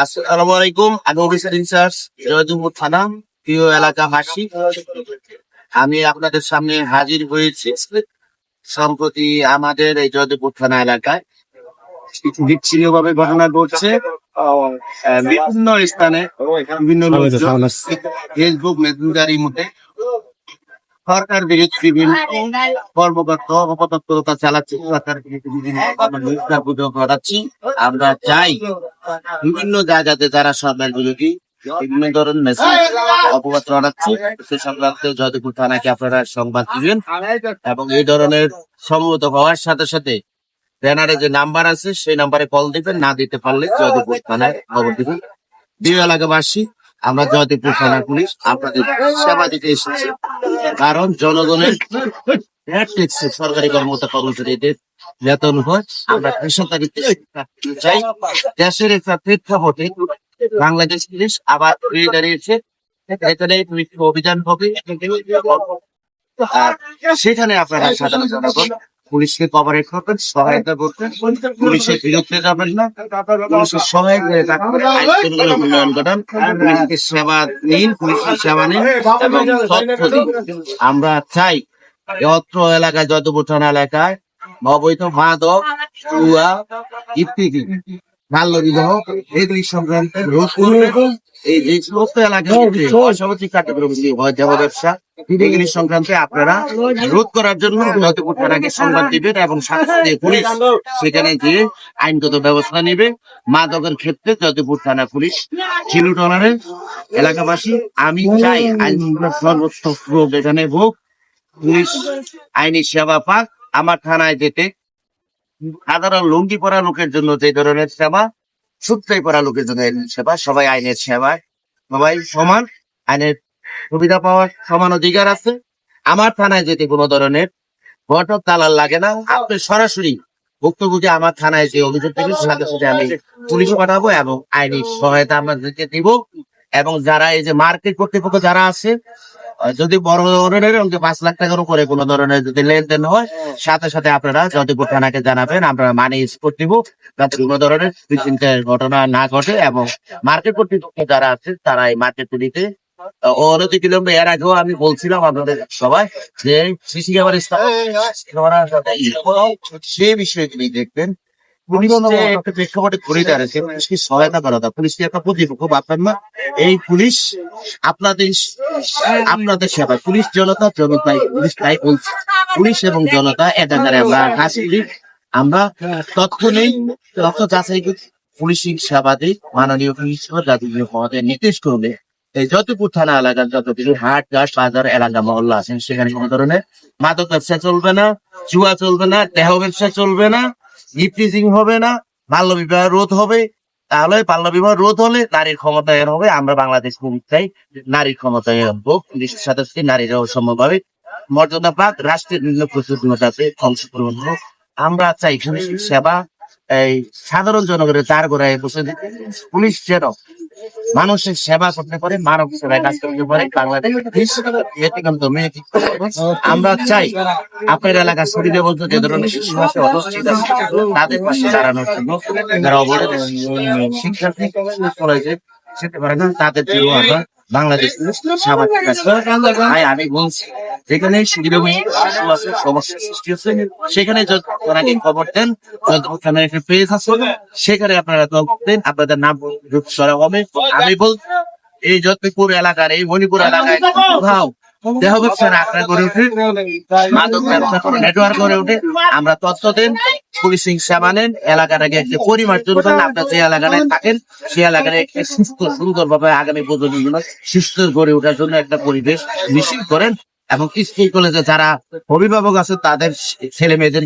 আসসালামু আলাইকুম। আমি অফিসার ইনচার্জ জয়দুপুর থানা প্রিয় এলাকাবাসী। আমি আপনাদের সামনে হাজির হয়েছি সম্প্রতি আমাদের এই জয়দেবপুর থানা এলাকায়। বিচ্ছিন্ন ভাবে ঘটনা ঘটছে। বিভিন্ন স্থানে বিভিন্ন ফেসবুক মেসেঞ্জারের মধ্যে সরকার বিরোধী বিভিন্ন কর্মকর্তা অপতৎপরতা চালাচ্ছে সরকার বিভিন্ন ছড়াচ্ছি। আমরা চাই বিভিন্ন জায়গাতে যারা সরকার বিরোধী বিভিন্ন ধরনের মেসেজ অপবাদ ছড়াচ্ছে। সে সংক্রান্ত জয়দেবপুর থানাকে আপনারা সংবাদ দিবেন এবং এই ধরনের সম্মত হওয়ার সাথে সাথে ব্যানারে যে নাম্বার আছে সেই নাম্বারে কল দিবেন। না দিতে পারলে জয়দেবপুর থানায় খবর দিবেন। প্রিয় এলাকাবাসী আমরা জয়দেবপুর থানার পুলিশ আপনাদের সেবা দিতে এসেছি। কারণ জনগণের সরকারি কর্মকর্তা কর্মচারীদের বেতন হয়, আমরা পেশাদারিত্বে চাই। দেশের একটা প্রেক্ষাপটে বাংলাদেশ পুলিশ আবার ফিরে দাঁড়িয়েছে। এখানে অভিযান হবে। সেখানে আপনারা সাধারণ জনগণ পুলিশকে কভারেজ করবেন, সহায়তা করবেন। পুলিশের বিরুদ্ধে যাবেন না। পুলিশের সহায়ক হয়ে সেবা নিন পুলিশের সেবা নিন। এবং আমরা চাই অত্র এলাকায় যত থানা এলাকায় অবৈধ মাদক চুয়া ইত্যাদি বাল্য বিবাহ এগুলি সংক্রান্ত রোধ করবে। এই যে সমস্ত এলাকায় অসামাজিক কার্যক্রমগুলি হয় যেমন ব্যবসা এগুলি সংক্রান্তে আপনারা রোধ করার জন্য যতপুর থানাকে সংবাদ দিবেন এবং সাথে পুলিশ সেখানে গিয়ে আইনগত ব্যবস্থা নেবে। মাদকের ক্ষেত্রে যতপুর থানা পুলিশ জিরো টলারেন্স এলাকাবাসী আমি চাই আইন সর্বোচ্চ এখানে হোক পুলিশ আইনি সেবা পাক আমার থানায় যেতে সাধারণ লুঙ্গি পরা লোকের জন্য যে ধরনের সেবা সুত্রাই পরা লোকের জন্য সেবা, সবাই আইনের সেবায়, সবাই সমান, আইনের সুবিধা পাওয়ার সমান অধিকার আছে। আমার থানায় যেতে কোনো ধরনের ঘটক তালার লাগে না, আপনি সরাসরি ভুক্তভোগী আমার থানায় যে অভিযোগ দেবেন সাথে সাথে আমি পুলিশ পাঠাবো এবং আইনি সহায়তা আপনাদেরকে দিব। এবং যারা এই যে মার্কেট কর্তৃপক্ষ যারা আছে যদি বড় ধরনের পাঁচ লাখ টাকার উপরে কোনো ধরনের যদি লেনদেন হয় সাথে সাথে আপনারা যতপুর থানাকে জানাবেন আমরা মানি স্পোর্ট দিব যাতে কোনো ধরনের বিশৃঙ্খলার ঘটনা না ঘটে এবং মার্কেট কর্তৃপক্ষ যারা আছে তারা এই মার্কেট গুলিতে অনতি বিলম্বে এর আগেও আমি বলছিলাম আপনাদের সবাই যে সিসি ক্যামেরা স্থাপন করা সে বিষয়গুলি দেখবেন প্রেক্ষাপটে ঘুরে দাঁড়িয়েছে পুলিশকে সহায়তা করা দরকার পুলিশ কি একটা প্রতিপক্ষ ভাববেন না। এই পুলিশ আপনাদের আপনাদের সেবা পুলিশ জনতা জনতাই পুলিশ তাই বলছে। পুলিশ এবং জনতা এটা দ্বারা আমরা কাজ করি। আমরা তথ্য যাচাই করি। সেবা দিই মাননীয় পুলিশ জাতীয় মহোদয় নির্দেশ করবে। এই যতপুর থানা এলাকার যত কিছু হাট গাছ বাজার এলাকা মহল্লা আছেন সেখানে কোনো ধরনের মাদক ব্যবসা চলবে না জুয়া চলবে না দেহ ব্যবসা চলবে না। ইফটিজিং হবে না বাল্য বিবাহ রোধ হবে। তাহলে বাল্য বিবাহ রোধ হলে নারীর ক্ষমতায়ন হবে, আমরা বাংলাদেশ চাই নারীর ক্ষমতায়ন হোক দেশের সাথে সাথে নারীরাও সম্ভবভাবে মর্যাদা পাক, রাষ্ট্রের বিভিন্ন প্রচুরতাতে অংশগ্রহণ হোক। আমরা চাই সেবা। এই সাধারণ জনগণের তার গোড়ায় বসে পুলিশ যেন মানুষের সেবা করতে পারে, মানব সেবায় কাজ করতে পারে, বাংলাদেশ আমরা চাই আপনার এলাকার শরীরে বলতে যে ধরনের শিশু আছে অবস্থিত তাদের পাশে দাঁড়ানোর জন্য যারা অবরোধ শিক্ষার্থী কলেজে যেতে পারে না, তাদের জন্য আমরা বাংলাদেশ আমি বলছি যেখানে সমস্যা সৃষ্টি হচ্ছে সেখানে যদি ওনাকে খবর দেন ওখানে একটা পেজ আছে সেখানে আপনারা খবর দেন আপনাদের নাম সরা করা হবে। আমি বল এই যতপুর এলাকার এই মণিপুর এলাকায় কোথাও দেহ ব্যবসা আঁকড়া করে উঠে মাদক ব্যবসা নেটওয়ার্ক করে উঠে। আমরা তথ্য দেন পুলিশিং সেবা নেন এলাকাটাকে একটি পরিমার্জন করেন আপনার যে এলাকাটায় থাকেন সেই একটি সুস্থ সুন্দর ভাবে আগামী প্রজন্মের জন্য সুস্থ গড়ে ওঠার জন্য একটা পরিবেশ নিশ্চিত করেন এবং স্কুল কলেজে যারা অভিভাবক আছে তাদের ছেলে মেয়েদের